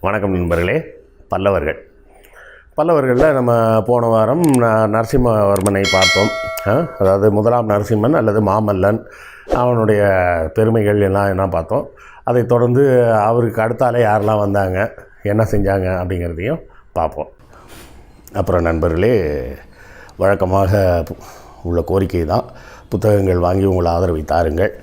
வணக்கம் நண்பர்களே பல்லவர்கள். பல்லவர்களில் நம்ம போன வாரம் ந- நரசிம்மவர்மனை பார்த்தோம். அதாவது முதலாம் நரசிம்மன் அல்லது மாமல்லன் அவனுடைய பெருமைகள் எல்லாம் என்ன பார்த்தோம். அதை தொடர்ந்து அவருக்கு அடுத்தாலே யாரெல்லாம் வந்தாங்க என்ன செஞ்சாங்க அப்படிங்கிறதையும் பார்ப்போம். அப்புறம் நண்பர்களே வழக்கமாக உள்ள கோரிக்கை தான் புத்தகங்கள் வாங்கி உங்களை ஆதரவை தாருங்கள்.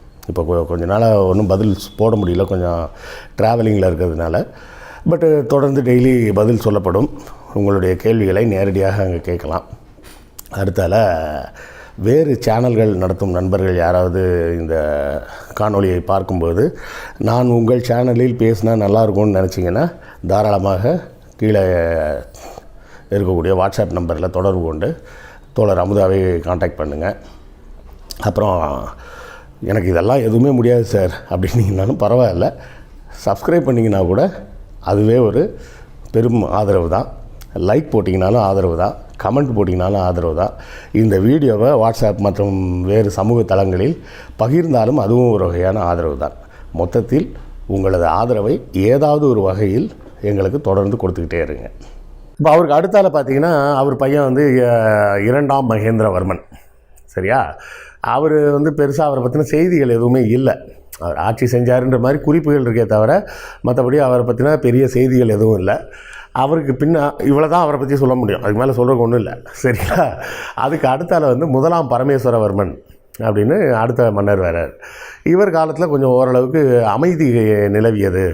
இப்போ கொஞ்ச நாளாக ஒன்றும் பதில் போட முடியல. கொஞ்சம் ட்ராவலிங்கில் இருக்கிறதுனால. பட்டு தொடர்ந்து டெய்லி பதில் சொல்லப்படும். உங்களுடைய கேள்விகளை நேரடியாக அங்கே கேட்கலாம். அடுத்தால வேறு சேனல்கள் நடத்தும் நண்பர்கள் யாராவது இந்த காணொலியை பார்க்கும்போது நான் உங்கள் சேனலில் பேசினா நல்லா இருக்கும்னு நினச்சிங்கன்னா தாராளமாக கீழே இருக்கக்கூடிய வாட்ஸ்அப் நம்பரில் தொடர்பு கொண்டு தோழர் அமுதாவை காண்டாக்ட் பண்ணுங்கள் அப்புறம் எனக்கு இதெல்லாம் எதுவுமே முடியாது சார். அப்படின்னீங்கனாலும் பரவாயில்ல. சப்ஸ்கிரைப் பண்ணிங்கன்னா கூட அதுவே ஒரு பெரும் ஆதரவு தான். லைக் போட்டிங்கனாலும் ஆதரவு தான். கமெண்ட் போட்டிங்கனாலும் ஆதரவு தான். இந்த வீடியோவை வாட்ஸ்அப் மற்றும் வேறு சமூக தளங்களில் பகிர்ந்தாலும் அதுவும் ஒரு வகையான ஆதரவு தான். மொத்தத்தில் உங்களது ஆதரவை ஏதாவது ஒரு வகையில் எங்களுக்கு தொடர்ந்து கொடுத்துக்கிட்டே இருங்க. இப்போ அவருக்கு அடுத்தால பார்த்தீங்கன்னா அவர் பையன் வந்து இரண்டாம் மகேந்திரவர்மன். சரியா? அவர் வந்து பெருசாக அவரை பற்றின செய்திகள் எதுவுமே இல்லை. அவர் ஆட்சி செஞ்சாருன்ற மாதிரி குறிப்புகள் இருக்கே தவிர மற்றபடி அவரை பற்றின பெரிய செய்திகள் எதுவும் இல்லை. அவருக்கு பின்ன இவ்வளோ தான் அவரை பற்றி சொல்ல முடியும். அதுக்கு மேலே சொல்கிறதுக்கு ஒன்றும் இல்லை. சரிங்களா? அதுக்கு அடுத்தால வந்து முதலாம் பரமேஸ்வரவர்மன் அப்படின்னு அடுத்த மன்னர் வரார் இவர் காலத்தில் கொஞ்சம் ஓரளவுக்கு அமைதி நிலவியது.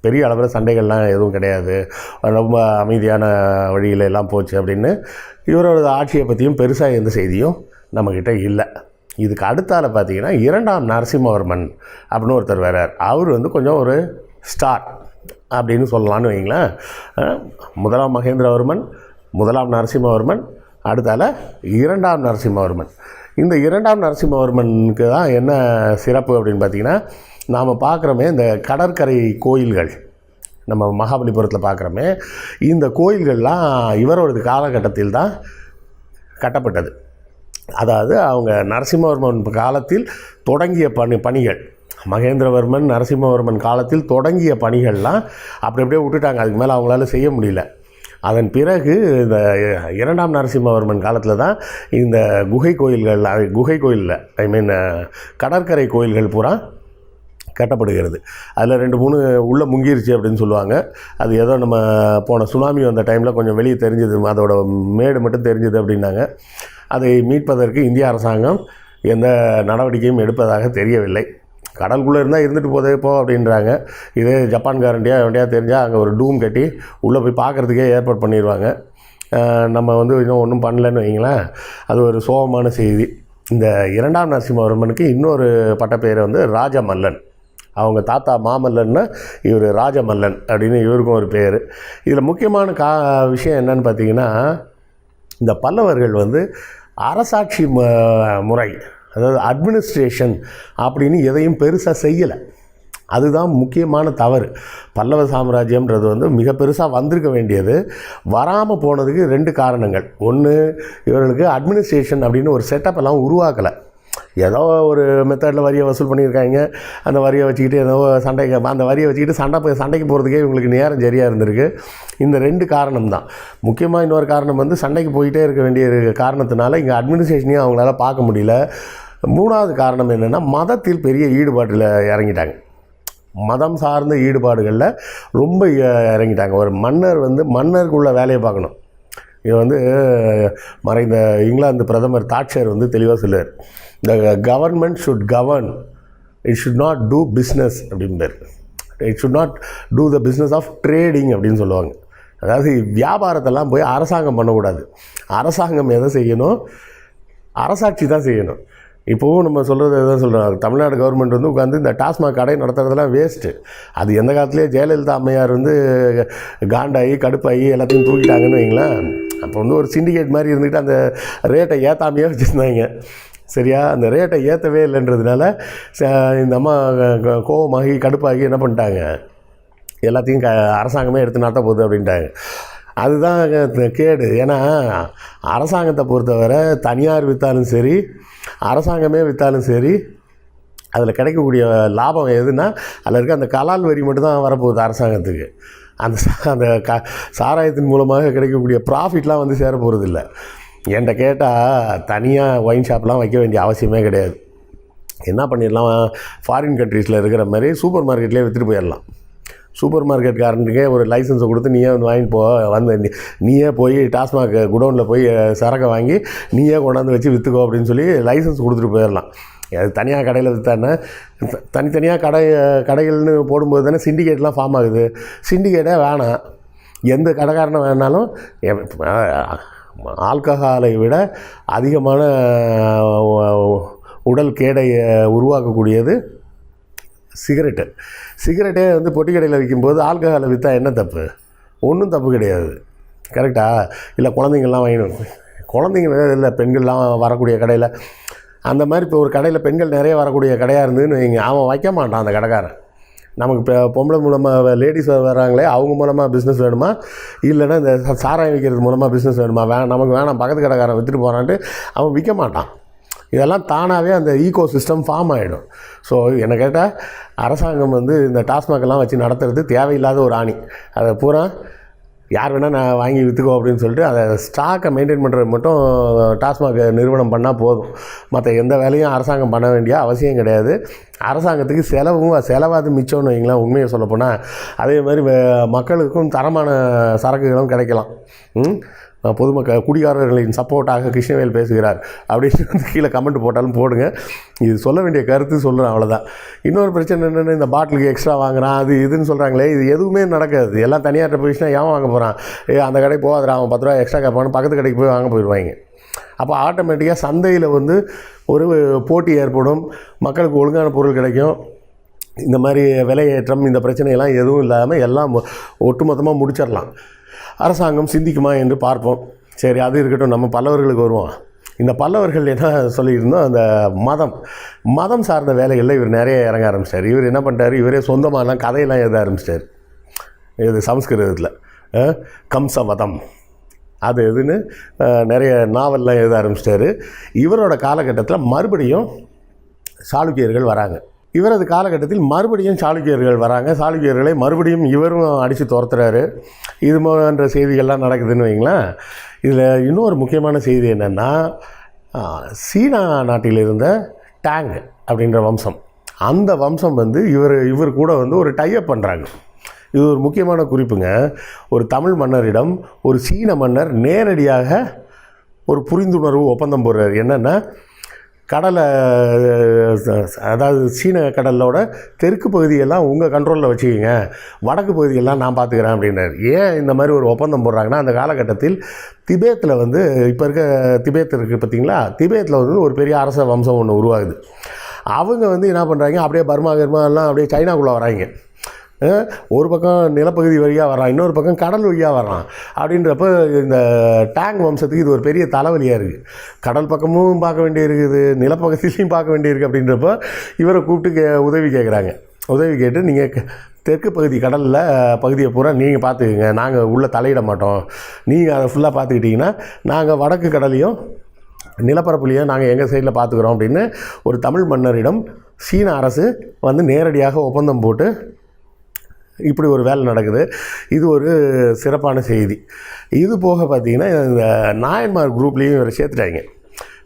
பெரிய அளவில் சண்டைகள்லாம் எதுவும் கிடையாது. ரொம்ப அமைதியான வழியில் எல்லாம் போச்சு அப்படின்னு இவரோட ஆட்சியை பற்றியும் பெருசாக எந்த செய்தியும் நம்மக்கிட்ட இல்லை. இதுக்கு அடுத்தால் பார்த்தீங்கன்னா இரண்டாம் நரசிம்மவர்மன் அப்படின்னு ஒருத்தர் வர்றார். அவர் வந்து கொஞ்சம் ஒரு ஸ்டார் அப்படின்னு சொல்லலாம்னு வைங்களேன் முதலாம் மகேந்திரவர்மன் முதலாம் நரசிம்மவர்மன் அடுத்தால இரண்டாம் நரசிம்மவர்மன். இந்த இரண்டாம் நரசிம்மவர்மனுக்கு தான் என்ன சிறப்பு அப்படின்னு பார்த்தீங்கன்னா நாம் பார்க்குறோமே இந்த கடற்கரை கோயில்கள். நம்ம மகாபலிபுரத்தில் பார்க்குறோமே இந்த கோயில்கள்லாம் இவரோட காலகட்டத்தில் தான் கட்டப்பட்டது. அதாவது அவங்க நரசிம்மவர்மன் காலத்தில் தொடங்கிய பணி பணிகள். மகேந்திரவர்மன் நரசிம்மவர்மன் காலத்தில் தொடங்கிய பணிகள்லாம் அப்படி அப்படியே விட்டுட்டாங்க. அதுக்கு மேலே அவங்களால செய்ய முடியல. அதன் பிறகு இந்த இரண்டாம் நரசிம்மவர்மன் காலத்தில் தான் இந்த குகை கோயில்கள் குகை கோயிலில் ஐ மீன் கடற்கரை கோயில்கள் பூரா கட்டப்படுகிறது. அதில் ரெண்டு மூணு உள்ளே முங்கிருச்சு அப்படின்னு சொல்லுவாங்க. அது ஏதோ நம்ம போன சுனாமி வந்த டைமில் கொஞ்சம் வெளியே தெரிஞ்சது. அதோட மேடு மட்டும் தெரிஞ்சது அப்படின்னாங்க. அதை மீட்பதற்கு இந்திய அரசாங்கம் எந்த நடவடிக்கையும் எடுப்பதாக தெரியவில்லை. கடலுக்குள்ளே இருந்தால் இருந்துட்டு போதே போ அப்படின்றாங்க. இதே ஜப்பான்காரண்டியா வண்டியா தெரிஞ்சால் அங்கே ஒரு டூம் கட்டி உள்ளே போய் பார்க்குறதுக்கே ஏற்பாடு பண்ணிடுவாங்க நம்ம வந்து இன்னும் ஒன்றும் பண்ணலன்னு வைங்களேன். அது ஒரு சோகமான செய்தி. இந்த இரண்டாம் நரசிம்மவர்மனுக்கு இன்னொரு பட்டப்பெயர் வந்து ராஜமல்லன். அவங்க தாத்தா மாமல்லன்னா இவர் ராஜமல்லன் அப்படின்னு இவருக்கும் ஒரு பேர். இதில் முக்கியமான கா விஷயம் என்னன்னு பார்த்தீங்கன்னா இந்த பல்லவர்கள் வந்து அரசாட்சி ம- முறை அதாவது அட்மினிஸ்ட்ரேஷன் அப்படின்னு எதையும் பெருசாக செய்யலை. அதுதான் முக்கியமான தவறு. பல்லவ சாம்ராஜ்யம்ன்றது வந்து மிக பெருசாக வந்திருக்க வேண்டியது. வராமல் போனதுக்கு ரெண்டு காரணங்கள். ஒன்று இவர்களுக்கு அட்மினிஸ்ட்ரேஷன் அப்படின்னு ஒரு செட்டப் எல்லாம் உருவாக்கலை. ஏதோ ஒரு மெத்தடில் வரியை வசூல் பண்ணியிருக்காங்க. அந்த வரியை வச்சுக்கிட்டு ஏதோ சண்டைக்கு அந்த வரியை வச்சுக்கிட்டு சண்டை போய் சண்டைக்கு போகிறதுக்கே இவங்களுக்கு நேரம் சரியாக இருந்திருக்கு. இந்த ரெண்டு காரணம் தான். முக்கியமாக இன்னொரு காரணம் வந்து சண்டைக்கு போயிட்டே இருக்க வேண்டிய காரணத்தினால இங்கே அட்மினிஸ்ட்ரேஷனையும் அவங்களால பார்க்க முடியல. மூணாவது காரணம் என்னென்னா மதத்தில் பெரிய ஈடுபாட்டில் இறங்கிட்டாங்க. மதம் சார்ந்த ஈடுபாடுகளில் ரொம்ப இறங்கிட்டாங்க. ஒரு மன்னர் வந்து மன்னருக்குள்ள வேலையை பார்க்கணும். இது வந்து மறைந்த இங்கிலாந்து பிரதமர் தாட்சர் வந்து தெளிவாக சொல்லுவார் the government should govern it should not do business அப்படிம்பார் it should not do the business of trading அப்படின்னு சொல்லுவாங்க. அதாவது வியாபாரத்தெல்லாம் போய் அரசாங்கம் பண்ணக்கூடாது. அரசாங்கம் எதை செய்யணும்? அரசாட்சி தான் செய்யணும். இப்போவும் நம்ம சொல்கிறது தான் சொல்கிறோம் தமிழ்நாடு கவர்மெண்ட் வந்து உட்காந்து இந்த டாஸ்மாக் கடை நடத்துறதெல்லாம் வேஸ்ட்டு அது எந்த காலத்துலேயே ஜெயலலிதா அம்மையார் வந்து காண்டாகி கடுப்பாகி எல்லாத்தையும் தூக்கிட்டாங்கன்னு வைங்களேன். அப்போ வந்து ஒரு சிண்டிகேட் மாதிரி இருந்துக்கிட்டு அந்த ரேட்டை ஏற்றாமையே வச்சுருந்தாங்க. சரியா? அந்த ரேட்டை ஏற்றவே இல்லைன்றதுனால ச- இந்த அம்மா கோபமாகி கோவமாகி கடுப்பாகி என்ன பண்ணிட்டாங்க? எல்லாத்தையும் க அரசாங்கமே எடுத்து நடத்த போகுது அப்படின்ட்டாங்க. அதுதான் கேடு. ஏன்னா அரசாங்கத்தை பொறுத்தவரை தனியார் விற்றாலும் சரி அரசாங்கமே விற்றாலும் சரி அதில் கிடைக்கக்கூடிய லாபம் எதுனா அதில் இருக்க அந்த கலால் வரி மட்டும்தான் வரப்போகுது அரசாங்கத்துக்கு. அந்த சா- அந்த க சாராயத்தின் மூலமாக கிடைக்கக்கூடிய ப்ராஃபிட்லாம் வந்து சேர போகிறதில்ல என்கிட்ட கேட்டால் தனியாக ஒயின் ஷாப்லாம் வைக்க வேண்டிய அவசியமே கிடையாது. என்ன பண்ணிடலாம்? ஃபாரின் கண்ட்ரீஸில் இருக்கிற மாதிரி சூப்பர் மார்க்கெட்லேயே விற்றுட்டு போயிடலாம். சூப்பர் மார்க்கெட்காரனுக்கே ஒரு லைசன்ஸை கொடுத்து நீயே வந்து வாங்கிட்டு போ வந்து நீயே போய் டாஸ்மாக் குடோனில் போய் சரக்கை வாங்கி நீயே கொண்டாந்து வச்சு விற்றுக்கோ அப்படின்னு சொல்லி லைசன்ஸ் கொடுத்துட்டு போயிடலாம். அது தனியாக கடையில் விற்றானே தனித்தனியாக கடை கடைகள்னு போடும்போது தானே சிண்டிகேட்லாம் ஃபார்ம் ஆகுது. சிண்டிகேட்டே வேணாம். எந்த கடைக்காரனை வேணாலும் ஆல்கஹாலை விட அதிகமான உடல் கேடை உருவாக்கக்கூடியது சிகரெட்டு. சிகரெட்டே வந்து பொட்டி கடையில் விற்கும்போது ஆல்கஹாலை விற்றா என்ன தப்பு? ஒன்றும் தப்பு கிடையாது. கரெக்டாக இல்லை குழந்தைங்கள்லாம் வாங்கிடும் குழந்தைங்க இல்லை பெண்கள்லாம் வரக்கூடிய கடையில். அந்த மாதிரி இப்போ ஒரு கடையில் பெண்கள் நிறைய வரக்கூடிய கடையாக இருந்ததுன்னு வைங்க. அவன் வைக்க மாட்டான் அந்த கடைக்காரன். நமக்கு இப்போ பொம்பளை மூலமாக லேடிஸ் வராங்களே அவங்க மூலமாக பிஸ்னஸ் வேணுமா? இல்லைன்னா இந்த சாராயம் விற்கிறது மூலமாக பிஸ்னஸ் வேணுமா? வே நமக்கு வேணாம் பக்கத்து கடைக்காரன் விற்றுட்டு போகிறான்ட்டு அவன் விற்க மாட்டான். இதெல்லாம் தானாகவே அந்த ஈகோ சிஸ்டம் ஃபார்ம் ஆகிடும் ஸோ என்னை கேட்டால் அரசாங்கம் வந்து இந்த டாஸ்மாகெல்லாம் வச்சு நடத்துறது தேவையில்லாத ஒரு ஆணி. அதை பூரா யார் வேணால் நான் வாங்கி விற்றுக்கோ அப்படின்னு சொல்லிட்டு அதை ஸ்டாக்கை மெயின்டைன் பண்ணுறது மட்டும் டாஸ்மாக் நிறுவனம் பண்ணால் போதும். மற்ற எந்த வேலையும் அரசாங்கம் பண்ண வேண்டிய அவசியம் கிடையாது. அரசாங்கத்துக்கு செலவும் செலவாது மிச்சம்னு வைங்களேன் உண்மையை சொல்லப்போனால் அதே மாதிரி மக்களுக்கும் தரமான சரக்குகளும் கிடைக்கலாம். பொதுமக்கள் குடிகாரர்களின் சப்போர்ட்டாக கிருஷ்ணவேல் பேசுகிறார் அப்படின்னு வந்து கீழே கமெண்ட் போட்டாலும் போடுங்க. இது சொல்ல வேண்டிய கருத்து சொல்கிறேன் அவ்வளோதான் இன்னொரு பிரச்சனை என்னென்னா இந்த பாட்டிலுக்கு எக்ஸ்ட்ரா வாங்கினா அது இதுன்னு சொல்கிறாங்களே இது எதுவுமே நடக்காது. எல்லாம் தனியார்ட்ட போயிடுச்சுன்னா ஏன் வாங்க போகிறான் ஏ அந்த கடைக்கு போகாதரா அவன் பத்து ரூபா எக்ஸ்ட்ரா கேட்பான்னு பக்கத்து கடைக்கு போய் வாங்க போயிடுவாங்க. அப்போ ஆட்டோமேட்டிக்காக சந்தையில் வந்து ஒரு போட்டி ஏற்படும் மக்களுக்கு ஒழுங்கான பொருள் கிடைக்கும். இந்த மாதிரி விலையேற்றம் இந்த பிரச்சனையெல்லாம் எதுவும் இல்லாமல் எல்லாம் ஒட்டுமொத்தமாக முடிச்சிடலாம். அரசாங்கம் சிந்திக்குமா என்று பார்ப்போம். சரி அது இருக்கட்டும் நம்ம பல்லவர்களுக்கு வருவோம். இந்த பல்லவர்கள் என்ன சொல்லியிருந்தோம் அந்த மதம் மதம் சார்ந்த வேலைகளில் இவர் நிறைய இறங்க ஆரம்பிச்சிட்டார். இவர் என்ன பண்ணிட்டாரு? இவரே சொந்தமாகலாம் கதையெல்லாம் எழுத ஆரம்பிச்சிட்டார். இது சம்ஸ்கிருதத்தில். அஹ், கம்ச மதம் அது எதுன்னு நிறைய நாவல்லாம் எழுத ஆரம்பிச்சிட்டாரு. இவரோட காலகட்டத்தில் மறுபடியும் சாளுக்கியர்கள் வராங்க. இவரது காலகட்டத்தில் மறுபடியும் சாளுக்கியர்கள் வராங்க. சாளுக்கியர்களை மறுபடியும் இவரும் அடித்து துரத்துறாரு. இது போன்ற செய்திகள்லாம் நடக்குதுன்னு வைங்களேன். இதில் இன்னொரு முக்கியமான செய்தி என்னென்னா சீனா நாட்டில் இருந்த டேங் அப்படின்ற வம்சம். அந்த வம்சம் வந்து இவர் இவர் கூட வந்து ஒரு டைப் பண்ணுறாங்க இது ஒரு முக்கியமான குறிப்புங்க. ஒரு தமிழ் மன்னரிடம் ஒரு சீன மன்னர் நேரடியாக ஒரு புரிந்துணர்வு ஒப்பந்தம் போடுறார். என்னென்னா கடலை அதாவது சீன கடலோட தெற்கு பகுதியெல்லாம் உங்கள் கண்ட்ரோலில் வச்சுக்கிங்க. வடக்கு பகுதியெல்லாம் நான் பார்த்துக்கிறேன் அப்படின்னாரு. ஏன் இந்த மாதிரி ஒரு ஒப்பந்தம் போடுறாங்கன்னா அந்த காலகட்டத்தில் திபேத்தில் வந்து இப்போ இருக்க திபேத் இருக்குது பார்த்தீங்களா திபேத்தில் வந்து ஒரு பெரிய அரச வம்சம் ஒன்று உருவாகுது. அவங்க வந்து என்ன பண்ணுறாங்க அப்படியே பர்மா கர்மா எல்லாம் அப்படியே சைனாக்குள்ளே வராங்க. ஒரு பக்கம் நிலப்பகுதி வழியாக வரான் இன்னொரு பக்கம் கடல் வழியாக வரான் அப்படின்றப்ப இந்த டேங் வம்சத்துக்கு இது ஒரு பெரிய தலைவலியாக இருக்குது கடல் பக்கமும் பார்க்க வேண்டியிருக்குது நிலப்பகுதியிலையும் பார்க்க வேண்டியிருக்கு அப்படின்றப்ப இவரை கூப்பிட்டு கே உதவி கேட்குறாங்க உதவி கேட்டு நீங்கள் தெற்கு பகுதி கடலில் பகுதியை பூரா நீங்கள் பார்த்துக்குங்க. நாங்கள் உள்ளே தலையிட மாட்டோம். நீங்கள் அதை ஃபுல்லாக பார்த்துக்கிட்டிங்கன்னா நாங்கள் வடக்கு கடலையும் நிலப்பரப்புலையும் நாங்கள் எங்கள் சைடில் பார்த்துக்குறோம் அப்படின்னு ஒரு தமிழ் மன்னரிடம் சீன அரசு வந்து நேரடியாக ஒப்பந்தம் போட்டு இப்படி ஒரு வேலை நடக்குது. இது ஒரு சிறப்பான செய்தி. இது போக பார்த்தீங்கன்னா இந்த நாயன்மார் குரூப்லேயும் இவரை சேர்த்துட்டாங்க.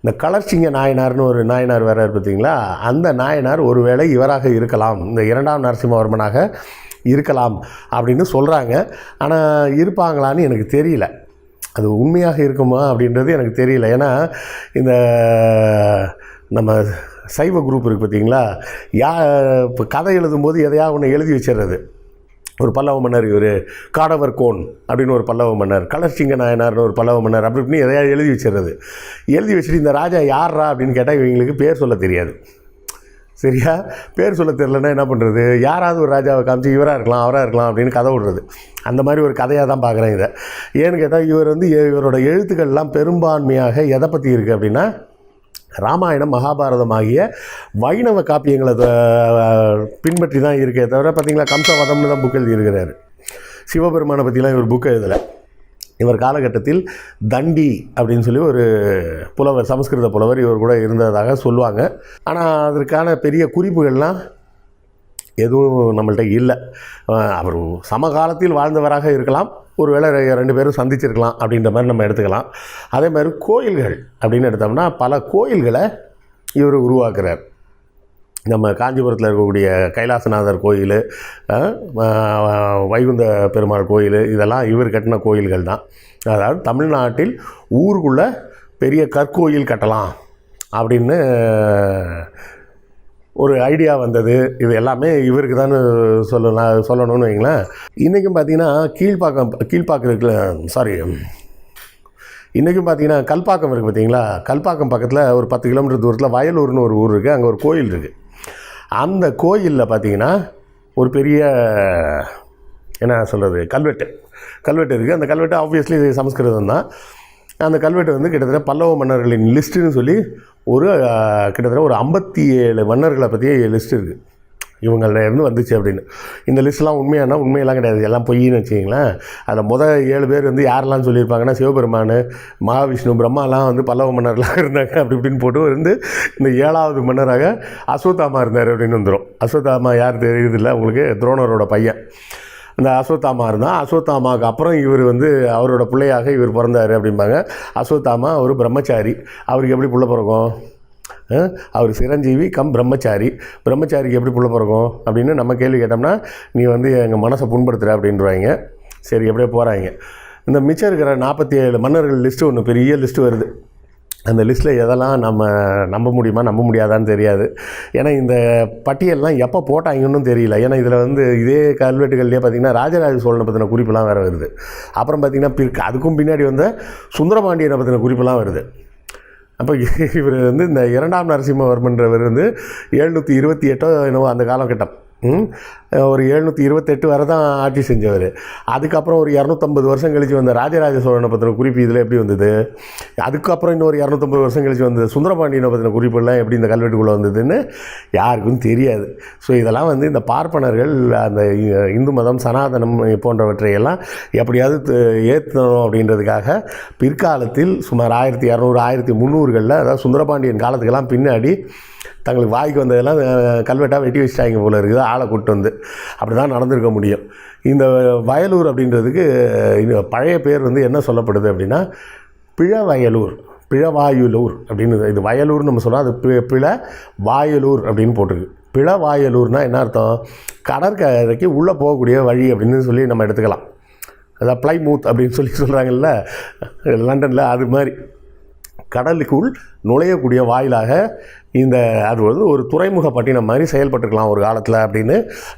இந்த கலர்ச்சிங்க நாயனார்னு ஒரு நாயனார் வேறார் பார்த்தீங்களா? அந்த நாயனார் ஒருவேளை இவராக இருக்கலாம். இந்த இரண்டாம் நரசிம்மவர்மனாக இருக்கலாம் அப்படின்னு சொல்கிறாங்க ஆனால் இருப்பாங்களான்னு எனக்கு தெரியல. அது உண்மையாக இருக்குமா அப்படின்றது எனக்கு தெரியல. ஏன்னா இந்த நம்ம சைவ குரூப் இருக்குது பார்த்தீங்களா? யா இப்போ கதை எழுதும்போது எதையா ஒன்று எழுதி வச்சிடுறது. ஒரு பல்லவ மன்னர் இவர். காடவர் கோன் அப்படின்னு ஒரு பல்லவ மன்னர். கலர்சிங்க நாயனார்னு ஒரு பல்லவ மன்னர். அப்படி இப்படின்னு எதையாவது எழுதி வச்சிடுறது. எழுதி வச்சுட்டு இந்த ராஜா யார்ரா அப்படின்னு கேட்டால் இவங்களுக்கு பேர் சொல்ல தெரியாது. சரியா? பேர் சொல்ல தெரிலன்னா என்ன பண்ணுறது யாராவது ஒரு ராஜாவை காமிச்சு இவராக இருக்கலாம் அவராக இருக்கலாம் அப்படின்னு கதை விடுறது அந்த மாதிரி ஒரு கதையாக தான் பார்க்குறேன் இதை. ஏன்னு கேட்டால் இவர் வந்து இவரோட எழுத்துக்கள்லாம் பெரும்பான்மையாக எதை பற்றி இருக்குது அப்படின்னா ராமாயணம் மகாபாரதம் ஆகிய வைணவ காப்பியங்களை பின்பற்றி தான் இருக்கே தவிர பார்த்தீங்களா கம்சவதம்னு தான் புக் எழுதியிருக்கிறார். சிவபெருமானை பற்றிலாம் இவர் புக் எழுதலை. இவர் காலகட்டத்தில் தண்டி அப்படின்னு சொல்லி ஒரு புலவர் சமஸ்கிருத புலவர் இவர் கூட இருந்ததாக சொல்லுவாங்க. ஆனால் அதற்கான பெரிய குறிப்புகள்லாம் எதுவும் நம்மள்கிட்ட இல்லை. அவர் சமகாலத்தில் வாழ்ந்தவராக இருக்கலாம். ஒருவேளை வேளை ரெண்டு பேரும் சந்திச்சிருக்கலாம் அப்படின்ற மாதிரி நம்ம எடுத்துக்கலாம். அதே மாதிரி கோயில்கள் அப்படின்னு எடுத்தோம்னா பல கோயில்களை இவர் உருவாக்குறார். நம்ம காஞ்சிபுரத்தில் இருக்கக்கூடிய கைலாசநாதர் கோயில் வைகுந்த பெருமாள் கோயில் இதெல்லாம் இவர் கட்டின கோயில்கள் தான். அதாவது தமிழ்நாட்டில் ஊருக்குள்ளே பெரிய கற்கோயில் கட்டலாம் அப்படின்னு ஒரு ஐடியா வந்தது. இது எல்லாமே இவருக்கு தான் சொல்லலாம் சொல்லணும்னு வைங்களேன். இன்றைக்கும் பார்த்தீங்கன்னா கீழ்ப்பாக்கம் கீழ்ப்பாக்கம் இருக்குல்ல சாரி இன்றைக்கும் பார்த்தீங்கன்னா கல்பாக்கம் இருக்குது பார்த்தீங்களா கல்பாக்கம் பக்கத்தில் ஒரு பத்து கிலோமீட்டர் தூரத்தில் வயலூர்னு ஒரு ஊர் இருக்குது அங்கே ஒரு கோயில் இருக்குது அந்த கோயிலில் பார்த்தீங்கன்னா ஒரு பெரிய என்ன சொல்கிறது கல்வெட்டு. கல்வெட்டு இருக்குது அந்த கல்வெட்டு ஆப்வியஸ்லி சமஸ்கிருதம் தான் அந்த கல்வெட்டு வந்து கிட்டத்தட்ட பல்லவ மன்னர்களின் லிஸ்ட்டுன்னு சொல்லி ஒரு கிட்டத்தட்ட ஒரு ஐம்பத்தி ஏழு மன்னர்களை பற்றி லிஸ்ட் இருக்குது இவங்கள இருந்து வந்துச்சு அப்படின்னு. இந்த லிஸ்ட்லாம் உண்மையானா உண்மையெல்லாம் கிடையாது. எல்லாம் பொய்ன்னு வச்சிங்களேன் அதில் முதல் ஏழு பேர் வந்து யாரெல்லாம் சொல்லியிருப்பாங்கன்னா சிவபெருமான் மகாவிஷ்ணு பிரம்மாலாம் வந்து பல்லவ மன்னர்லாம் இருந்தாங்க. அப்படி இப்படின்னு போட்டு வந்து இந்த ஏழாவது மன்னராக அஸ்வத்தாமா இருந்தார் அப்படின்னு வந்துடும் அஸ்வத்தாமா யார் தெரியுது இல்லை உங்களுக்கு துரோணரோட பையன். இந்த அஸ்வத்தாமா இருந்தால் அஸ்வத்தாமாவுக்கு அப்புறம் இவர் வந்து அவரோட பிள்ளையாக இவர் பிறந்தார் அப்படிம்பாங்க. அஸ்வத்தாமா ஒரு பிரம்மச்சாரி. அவருக்கு எப்படி புள்ள பிறக்கும்? அவர் சிரஞ்சீவி கம் பிரம்மச்சாரி. பிரம்மச்சாரிக்கு எப்படி புள்ள பிறக்கும்? அப்படின்னு நம்ம கேள்வி கேட்டோம்னா நீ வந்து எங்கள் மனசை புண்படுத்துகிற அப்படின்றவாங்க சரி எப்படியோ போகிறாங்க இந்த மிச்சம் இருக்கிற நாற்பத்தி ஏழு மன்னர்கள் லிஸ்ட்டு ஒன்று பெரிய லிஸ்ட்டு வருது. அந்த லிஸ்ட்டில் எதெல்லாம் நம்ம நம்ப முடியுமா நம்ப முடியாதான்னு தெரியாது. ஏன்னா இந்த பட்டியல்லாம் எப்போ போட்டாங்கன்னு தெரியல. ஏன்னா இதில் வந்து இதே கல்வெட்டுகள்லேயே பார்த்தீங்கன்னா ராஜராஜ சோழனை பற்றின குறிப்பெல்லாம் வேறு வருது. அப்புறம் பார்த்திங்கன்னா பிற்கு அதுக்கும் பின்னாடி வந்த சுந்தரபாண்டியனை பற்றின குறிப்பெல்லாம் வருது. அப்போ இவர் வந்து இந்த இரண்டாம் நரசிம்மவர்மன்றவர் வந்து எழுநூற்றி இருபத்தி எட்டோ என்னவோ அந்த காலகட்டம். ஒரு எழுநூற்றி இருபத்தெட்டு வரை தான் ஆட்சி செஞ்சவர். அதுக்கப்புறம் ஒரு இரநூத்தம்பது வருஷம் கழிச்சு வந்த ராஜராஜ சோழனை பற்றின குறிப்பு இதில் எப்படி வந்தது? அதுக்கப்புறம் இன்னொரு இரநூத்தம்பது வருஷம் கழிச்சு வந்த சுந்தரபாண்டியனை பற்றின குறிப்பெல்லாம் எப்படி இந்த கல்வெட்டுக்குள்ளே வந்ததுன்னு யாருக்கும் தெரியாது. ஸோ இதெல்லாம் வந்து இந்த பார்ப்பனர்கள் அந்த இந்து மதம் சனாதனம் போன்றவற்றையெல்லாம் எப்படியாவது ஏற்றணும் அப்படின்றதுக்காக பிற்காலத்தில் சுமார் ஆயிரத்தி இரநூறு ஆயிரத்தி முந்நூறுகளில் அதாவது சுந்தரபாண்டியன் காலத்துக்கெல்லாம் பின்னாடி தங்களுக்கு வாய்க்கு வந்ததெல்லாம் கல்வெட்டாக வெட்டி வச்சுட்டாங்க போல இருக்குது. ஆளை கூட்டு வந்து. அப்படி தான் நடந்திருக்க முடியும். இந்த வயலூர் அப்படின்றதுக்கு பழைய பேர் வந்து என்ன சொல்லப்படுது அப்படின்னா பிழவயலூர் பிழவாயுலூர் அப்படின்னு இது வயலூர்னு நம்ம சொல்கிறோம் அது பி பிழ வாயலூர் அப்படின்னு போட்டிருக்கு. பிழவாயலூர்னால் என்ன அர்த்தம்? கடற்கரைக்கு உள்ளே போகக்கூடிய வழி அப்படின்னு சொல்லி நம்ம எடுத்துக்கலாம். அதான் ப்ளைமூத் அப்படின்னு சொல்லி சொல்கிறாங்கல்ல லண்டனில் அது மாதிரி. கடலுக்குள் நுழையக்கூடிய வாயிலாக இந்த அது வந்து ஒரு துறைமுக பட்டினம் மாதிரி செயல்பட்டுருக்கலாம் ஒரு காலத்தில் அப்படின்னு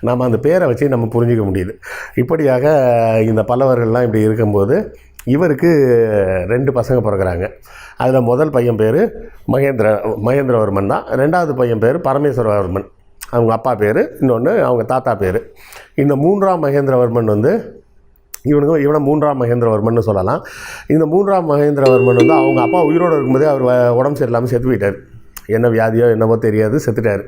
நம்ம அந்த பேரை வச்சு நம்ம புரிஞ்சிக்க முடியுது. இப்படியாக இந்த பல்லவர்கள்லாம் இப்படி இருக்கும்போது இவருக்கு ரெண்டு பசங்க பிறகுறாங்க அதில் முதல் பையன் பேர் மகேந்திர மகேந்திரவர்மன் தான். ரெண்டாவது பையன் பேர் பரமேஸ்வரவர்மன். அவங்க அப்பா பேர் இன்னொன்று அவங்க தாத்தா பேர். இந்த மூன்றாம் மகேந்திரவர்மன் வந்து இவனுங்க இவனை மூன்றாம் மகேந்திரவர்மன் சொல்லலாம். இந்த மூன்றாம் மகேந்திரவர்மன் வந்து அவங்க அப்பா உயிரோடு இருக்கும்போதே அவர் உடம்பு சரியில்லாமல் செத்து போயிட்டார். என்ன வியாதியோ என்னவோ தெரியாது செத்துட்டார்.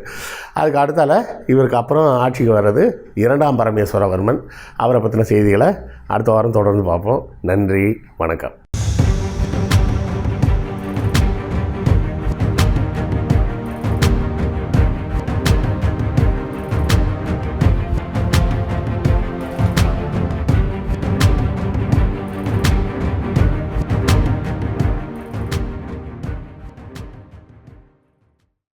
அதுக்கு அடுத்தால இவருக்கு அப்புறம் ஆட்சிக்கு வர்றது இரண்டாம் பரமேஸ்வரவர்மன். அவரை பற்றின செய்திகளை அடுத்த வாரம் தொடர்ந்து பார்ப்போம். நன்றி வணக்கம்.